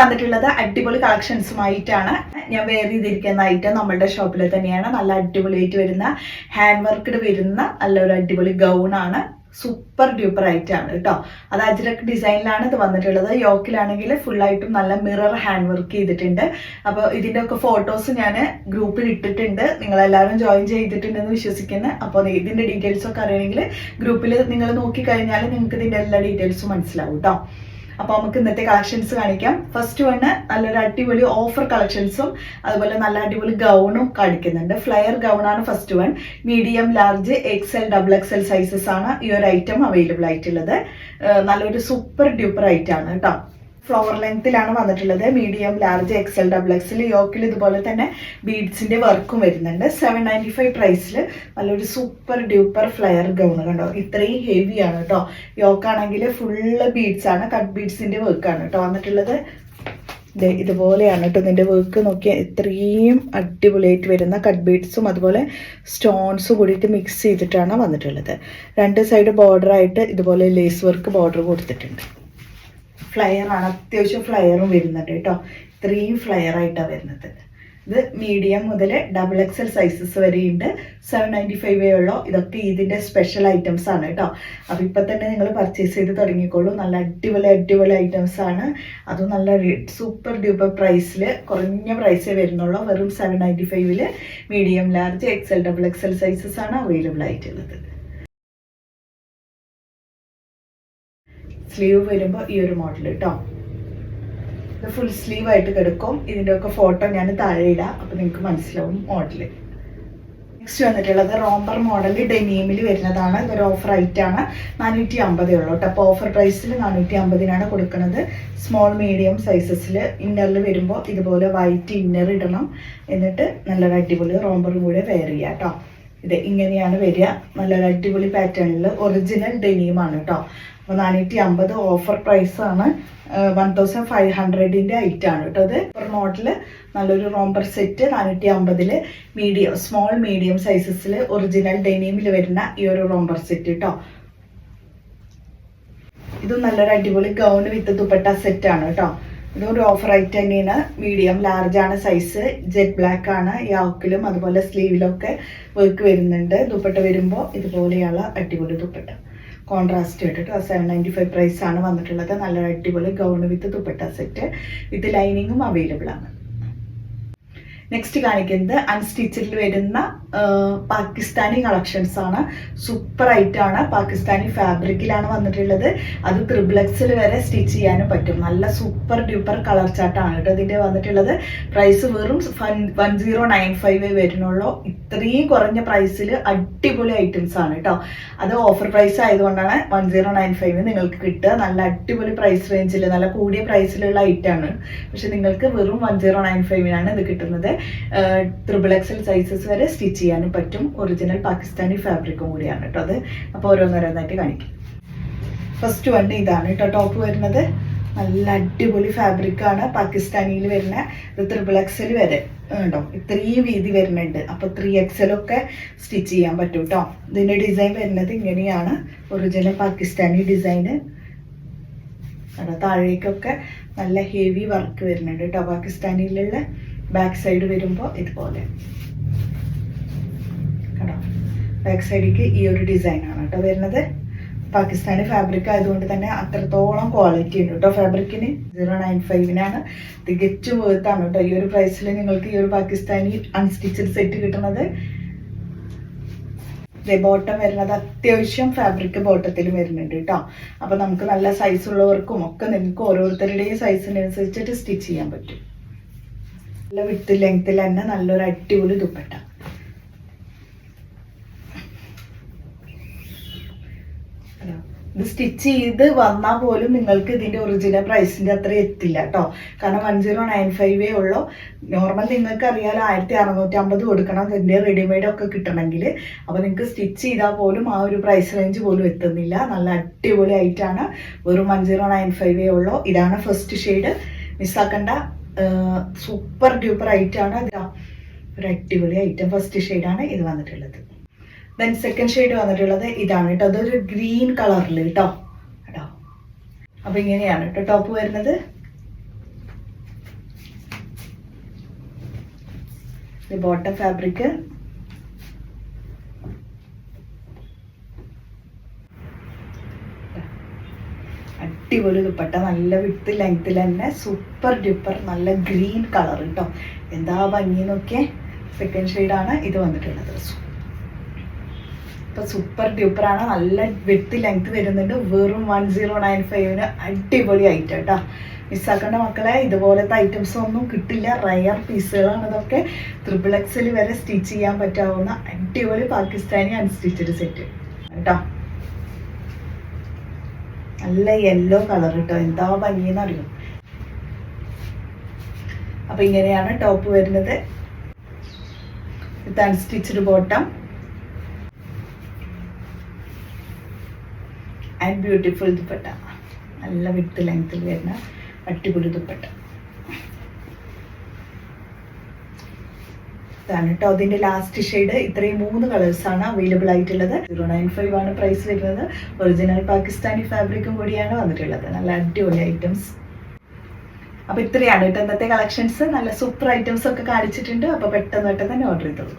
വന്നിട്ടുള്ളത് അടിപൊളി കളക്ഷൻസുമായിട്ടാണ്. ഞാൻ വെയർ ചെയ്തിരിക്കുന്ന ഐറ്റം നമ്മളുടെ ഷോപ്പിൽ തന്നെയാണ്. നല്ല അടിപൊളിയായിട്ട് വരുന്ന ഹാൻഡ് വർക്ക്ഡ് വരുന്ന നല്ലൊരു അടിപൊളി ഗൗൺ ആണ്. സൂപ്പർ ഡ്യൂപ്പർ ആണ് കേട്ടോ അത് അജ്രക് ഡിസൈനിലാണ് ഇത് വന്നിട്ടുള്ളത്. യോക്കിലാണെങ്കിൽ ഫുള്ളായിട്ടും നല്ല മിറർ ഹാൻഡ് വർക്ക് ചെയ്തിട്ടുണ്ട്. അപ്പോൾ ഇതിന്റെ ഒക്കെ ഫോട്ടോസ് ഞാൻ ഗ്രൂപ്പിൽ ഇട്ടിട്ടുണ്ട്. നിങ്ങളെല്ലാവരും ജോയിൻ ചെയ്തിട്ടുണ്ടെന്ന് വിശ്വസിക്കുന്നു. അപ്പോൾ ഇതിന്റെ ഡീറ്റെയിൽസ് ഒക്കെ അറിയണമെങ്കിൽ ഗ്രൂപ്പിൽ നിങ്ങൾ നോക്കിക്കഴിഞ്ഞാൽ നിങ്ങൾക്ക് ഇതിന്റെ എല്ലാ ഡീറ്റെയിൽസും മനസ്സിലാവും കേട്ടോ അപ്പോൾ നമുക്ക് ഇന്നത്തെ കളക്ഷൻസ് കാണിക്കാം. ഫസ്റ്റ് വണ് നല്ലൊരു അടിപൊളി ഓഫർ കളക്ഷൻസും അതുപോലെ നല്ല അടിപൊളി ഗൗണും കാണിക്കുന്നുണ്ട്. ഫ്ലയർ ഗൗൺ ആണ് first one medium large X L double X L sizes ആണ് ഈ ഒരു ഐറ്റം അവൈലബിൾ ആയിട്ടുള്ളത്. നല്ലൊരു സൂപ്പർ ഡ്യൂപ്പർ ഐറ്റം ആണ് കേട്ടോ ഫ്ലവർ ലെങ്ത്തിലാണ് വന്നിട്ടുള്ളത്. Medium large XL double XL യോക്കിൽ ഇതുപോലെ തന്നെ ബീഡ്സിന്റെ വർക്കും വരുന്നുണ്ട്. സെവൻ നയന്റി ഫൈവ് പ്രൈസിൽ നല്ലൊരു സൂപ്പർ ഡ്യൂപ്പർ ഫ്ലയർ ഗൗൺ കണ്ടോ? ഇത്രയും ഹെവി ആണ് കേട്ടോ. യോക്കാണെങ്കിൽ ഫുള്ള് ആണ് കട്ട് ബീഡ്സിന്റെ വർക്കാണ് കേട്ടോ. വന്നിട്ടുള്ളത് ഇതുപോലെയാണ് കേട്ടോ ഇതിന്റെ വർക്ക് നോക്കിയാൽ ഇത്രയും അടിപൊളിയായിട്ട് വരുന്ന കട്ട് ബീഡ്സും അതുപോലെ സ്റ്റോൺസും കൂടിയിട്ട് മിക്സ് ചെയ്തിട്ടാണ് വന്നിട്ടുള്ളത്. രണ്ട് സൈഡ് ബോർഡറായിട്ട് ഇതുപോലെ ലേസ് വർക്ക് ബോർഡർ കൊടുത്തിട്ടുണ്ട്. ഫ്ലയർ ആണ്. അത്യാവശ്യം ഫ്ലയറും വരുന്നുണ്ട് കേട്ടോ. ഫ്ലയർ ആയിട്ടാണ് വരുന്നത്. ഇത് മീഡിയം മുതൽ ഡബിൾ എക്സൽ സൈസസ് വരെയുണ്ട്. സെവൻ നയന്റി ഫൈവേ ഉള്ളോ. ഇതൊക്കെ ഇതിന്റെ സ്പെഷ്യൽ ഐറ്റംസ് ആണ് കേട്ടോ. അപ്പോൾ ഇപ്പം തന്നെ നിങ്ങൾ പർച്ചേസ് ചെയ്ത് തുടങ്ങിക്കോളൂ. നല്ല അടിപൊളി അടിപൊളി ഐറ്റംസ് ആണ്. അതും നല്ല സൂപ്പർ ഡ്യൂപ്പർ പ്രൈസിൽ കുറഞ്ഞ പ്രൈസേ വരുന്നുള്ളൂ. വെറും സെവൻ നയന്റി ഫൈവിൽ medium large XL double XL sizes ആണ് അവൈലബിൾ ആയിട്ടുള്ളത്. സ്ലീവ് വരുമ്പോൾ ഈ ഒരു മോഡൽ കേട്ടോ ഇത് ഫുൾ സ്ലീവ് ആയിട്ട് കിടക്കും. ഇതിന്റെ ഒക്കെ ഫോട്ടോ ഞാൻ താഴെ ഇടാം. അപ്പോൾ നിങ്ങൾക്ക് മനസ്സിലാവും മോഡൽ നെക്സ്റ്റ് വന്നിട്ടുള്ളത് റോംബർ മോഡൽ ഡെനീമിൽ വരുന്നതാണ്. ഇതൊരു ഓഫർ ആണ്. നാനൂറ്റി അമ്പതേ ഉള്ളൂ കേട്ടോ അപ്പോൾ ഓഫർ പ്രൈസിൽ നാനൂറ്റി അമ്പതിനാണ് കൊടുക്കുന്നത്. സ്മോൾ മീഡിയം സൈസസിൽ ഇന്നറിൽ വരുമ്പോൾ ഇതുപോലെ വൈറ്റ് ഇന്നർ ഇടണം. എന്നിട്ട് നല്ലൊരു അടിപൊളി റോംബറും കൂടെ വെയർ ചെയ്യാം കേട്ടോ ഇത് ഇങ്ങനെയാണ് വരിക. നല്ല അടിപൊളി പാറ്റേണിൽ ഒറിജിനൽ ഡെനീമാണ് കേട്ടോ അപ്പോൾ നാനൂറ്റി അമ്പത് ഓഫർ പ്രൈസാണ് വൺ തൗസൻഡ് ഫൈവ് ഹൺഡ്രഡിന്റെ ആണ് കേട്ടോ അത് ഒരു മോഡൽ നല്ലൊരു റോംബർ സെറ്റ് നാനൂറ്റി അമ്പതിൽ മീഡിയം സ്മോൾ മീഡിയം സൈസസിൽ ഒറിജിനൽ ഡെനീമിൽ വരുന്ന ഈ ഒരു റോംബർ സെറ്റ് കേട്ടോ ഇതും നല്ലൊരു അടിപൊളി ഗൗൺ വിത്ത് ദുപ്പട്ട സെറ്റ് ആണ് കേട്ടോ ഇതൊരു ഓഫർ ഐറ്റം തന്നെയാണ്. മീഡിയം ലാർജ് ആണ് സൈസ് ജെറ്റ് ബ്ലാക്ക് ആണ്. യാക്കിലും അതുപോലെ സ്ലീവിലൊക്കെ വർക്ക് വരുന്നുണ്ട്. ദുപ്പട്ട വരുമ്പോൾ ഇതുപോലെയുള്ള അടിപൊളി ദുപ്പട്ട. കോൺട്രാസ്റ്റ് ഇട്ടിട്ട് സെവൻ നയന്റി ഫൈവ് പ്രൈസാണ് വന്നിട്ടുള്ളത്. നല്ല അടിപൊളി gown with dupatta set with ലൈനിങ്ങും അവൈലബിൾ ആണ്. നെക്സ്റ്റ് കാണിക്കുന്നത് അൺസ്റ്റിച്ചിൽ വരുന്ന പാകിസ്ഥാനി കളക്ഷൻസ് ആണ്. സൂപ്പർ ആണ്. പാകിസ്ഥാനി ഫാബ്രിക്കിലാണ് വന്നിട്ടുള്ളത്. അത് ത്രിബ്ലക്സിൽ വരെ സ്റ്റിച്ച് ചെയ്യാനും പറ്റും. നല്ല സൂപ്പർ ഡ്യൂപ്പർ കളർ ചാർട്ടാണ് കേട്ടോ ഇതിന്റെ വന്നിട്ടുള്ളത്. പ്രൈസ് വെറും വൺ സീറോ നയൻ ഫൈവ് വരുന്നുള്ളൂ. ഇത്രയും കുറഞ്ഞ പ്രൈസിൽ അടിപൊളി ഐറ്റംസ് ആണ് കേട്ടോ അത് ഓഫർ പ്രൈസ് ആയതുകൊണ്ടാണ് വൺ സീറോ നയൻ ഫൈവ് നിങ്ങൾക്ക് കിട്ടുക. നല്ല അടിപൊളി പ്രൈസ് റേഞ്ചിൽ നല്ല കൂടിയ പ്രൈസിലുള്ള ഐറ്റമാണ് പക്ഷെ നിങ്ങൾക്ക് വെറും വൺ സീറോ നയൻ ഫൈവിനാണ് ഇത് കിട്ടുന്നത്. ത്രിബിൾ എക്സൽ സൈസസ് വരെ സ്റ്റിച്ച് ചെയ്യാനും പറ്റും. ഒറിജിനൽ പാകിസ്ഥാനി ഫാബ്രിക്കും കൂടിയാണ് കേട്ടോ അത്. അപ്പോൾ ഓരോന്നോരോന്നായിട്ട് കാണിക്കും. ഫസ്റ്റ് വൺ ഇതാണ് കേട്ടോ ടോപ്പ് വരുന്നത്. നല്ല അടിപൊളി ഫാബ്രിക്കാണ് പാകിസ്ഥാനിയിൽ വരുന്ന ഇത് ത്രിബിൾ എക്സൽ വരെ. ഉണ്ടോ ഇത്രയും വീതി വരുന്നുണ്ട്. അപ്പോൾ ത്രീ എക്സലൊക്കെ സ്റ്റിച്ച് ചെയ്യാൻ പറ്റും കേട്ടോ ഇതിന്റെ ഡിസൈൻ വരുന്നത് ഇങ്ങനെയാണ്. ഒറിജിനൽ പാകിസ്ഥാനി ഡിസൈന് താഴേക്കൊക്കെ നല്ല ഹെവി വർക്ക് വരുന്നുണ്ട് കേട്ടോ പാകിസ്ഥാനിയിലുള്ള ബാക്ക് സൈഡ് വരുമ്പോൾ ഇതുപോലെ. ബാക്ക് സൈഡിലേക്ക് ഈ ഒരു ഡിസൈനാണ് കേട്ടോ വരുന്നത്. പാകിസ്ഥാനി ഫാബ്രിക് ആയതുകൊണ്ട് തന്നെ അത്രത്തോളം ക്വാളിറ്റി ഉണ്ട് കേട്ടോ ഫാബ്രിക്കിന് സീറോ നയൻ ഫൈവിനാണ് തികച്ചും വേർത്താണ് കേട്ടോ ഈ ഒരു പ്രൈസിൽ നിങ്ങൾക്ക് ഈ ഒരു പാകിസ്ഥാനി അൺസ്റ്റിച്ചഡ് സെറ്റ് കിട്ടുന്നത്. ബോട്ടം വരുന്നത് അത്യാവശ്യം ഫാബ്രിക് ബോട്ടത്തിൽ വരുന്നുണ്ട് കേട്ടോ അപ്പോൾ നമുക്ക് നല്ല സൈസ് ഉള്ളവർക്കും ഒക്കെ നിങ്ങൾക്ക് ഓരോരുത്തരുടെയും സൈസിനനുസരിച്ചിട്ട് സ്റ്റിച്ച് ചെയ്യാൻ പറ്റും. നല്ല വിട്ട് ലെങ്ത്തിൽ തന്നെ നല്ലൊരു അടിപൊളി ദുപ്പട്ട കണ്ടോ? ഇത് സ്റ്റിച്ച് ചെയ്ത് വന്നാൽ പോലും നിങ്ങൾക്ക് ഇതിന്റെ ഒറിജിനൽ പ്രൈസിന്റെ അത്ര എത്തില്ല കേട്ടോ കാരണം വൺ സീറോ നയൻ ഫൈവേ ഉള്ളൂ. നോർമൽ നിങ്ങൾക്ക് അറിയാലോ ആയിരത്തി അറുന്നൂറ്റി അമ്പത് കൊടുക്കണം ഇതിന്റെ റെഡിമെയ്ഡ് ഒക്കെ കിട്ടണമെങ്കിൽ അപ്പോൾ നിങ്ങൾക്ക് സ്റ്റിച്ച് ചെയ്താൽ പോലും ആ ഒരു പ്രൈസ് റേഞ്ച് പോലും എത്തുന്നില്ല. നല്ല അടിപൊളി ആയിട്ടാണ് വെറും വൺ സീറോ നയൻ ഫൈവേ ഉള്ളൂ. ഇതാണ് ഫസ്റ്റ് ഷെയ്ഡ് മിസ്സാക്കണ്ട സൂപ്പർ ഡ്യൂപ്പർ ഇതാ. ഒരു അടിപൊളി ഐറ്റം ഫസ്റ്റ് ഷെയ്ഡാണ് ഇത് വന്നിട്ടുള്ളത്. ദെൻ സെക്കൻഡ് ഷെയ്ഡ് വന്നിട്ടുള്ളത് ഇതാണ് കേട്ടോ. അതൊരു ഗ്രീൻ കളറിൽ കേട്ടോ. കേട്ടോ. അപ്പൊ ഇങ്ങനെയാണ് കേട്ടോ ടോപ്പ് വരുന്നത്. ബോട്ടം ഫാബ്രിക് അടിപൊളി ദുപ്പട്ട നല്ല വിത്ത് ലെങ്ത്തിൽ തന്നെ സൂപ്പർ ഡ്യൂപ്പർ നല്ല ഗ്രീൻ കളർ കേട്ടോ. എന്താ ഭംഗി നോക്കിയേ? സെക്കൻഡ് ഷെയ്ഡാണ് ഇത് വന്നിട്ടുള്ളത്. സൂപ്പർ ഇപ്പൊ സൂപ്പർ ഡ്യൂപ്പർ ആണ്. നല്ല വിത്ത് ലെങ്ത് വരുന്നുണ്ട്. വെറും വൺ സീറോ നയൻ ഫൈവിന് അടിപൊളി ഐറ്റം കേട്ടോ മിസ്സാക്കേണ്ട മക്കളെ ഇതുപോലത്തെ ഐറ്റംസ് ഒന്നും കിട്ടില്ല. റയർ പീസുകളാണ് ഇതൊക്കെ. ത്രിബിൾ എക്സിൽ വരെ സ്റ്റിച്ച് ചെയ്യാൻ പറ്റാവുന്ന അടിപൊളി പാകിസ്ഥാനി അൺസ്റ്റിച്ചഡ് സെറ്റ് കേട്ടോ നല്ല യെല്ലോ കളർ കേട്ടോ എന്താ ഭംഗിയെന്ന് അറിയും അപ്പൊ ഇങ്ങനെയാണ് ടോപ്പ് വരുന്നത്. ഇത് unstitched bottom and beautiful dupatta നല്ല വിട്ട് ലെങ്ത്തിൽ വരുന്ന അടിപൊളി ദുപ്പട്ട ഇതാണ് കേട്ടോ. അതിന്റെ ലാസ്റ്റ് ഷെയ്ഡ് ഇത്രയും മൂന്ന് കളേഴ്സ് ആണ് അവൈലബിൾ ആയിട്ടുള്ളത്. സീറോ നയൻ ഫൈവ് ആണ് പ്രൈസ് വരുന്നത്. ഒറിജിനൽ പാകിസ്ഥാനി ഫാബ്രിക്കും കൂടിയാണ് വന്നിട്ടുള്ളത്. നല്ല അടിപൊളി ഐറ്റംസ് അപ്പൊ ഇത്രയാണ് കേട്ടോ ഇന്നത്തെ കളക്ഷൻസ് നല്ല സൂപ്പർ ഐറ്റംസ് ഒക്കെ കാണിച്ചിട്ടുണ്ട്. അപ്പൊ പെട്ടെന്ന് പെട്ടെന്ന് തന്നെ ഓർഡർ ചെയ്തോളൂ.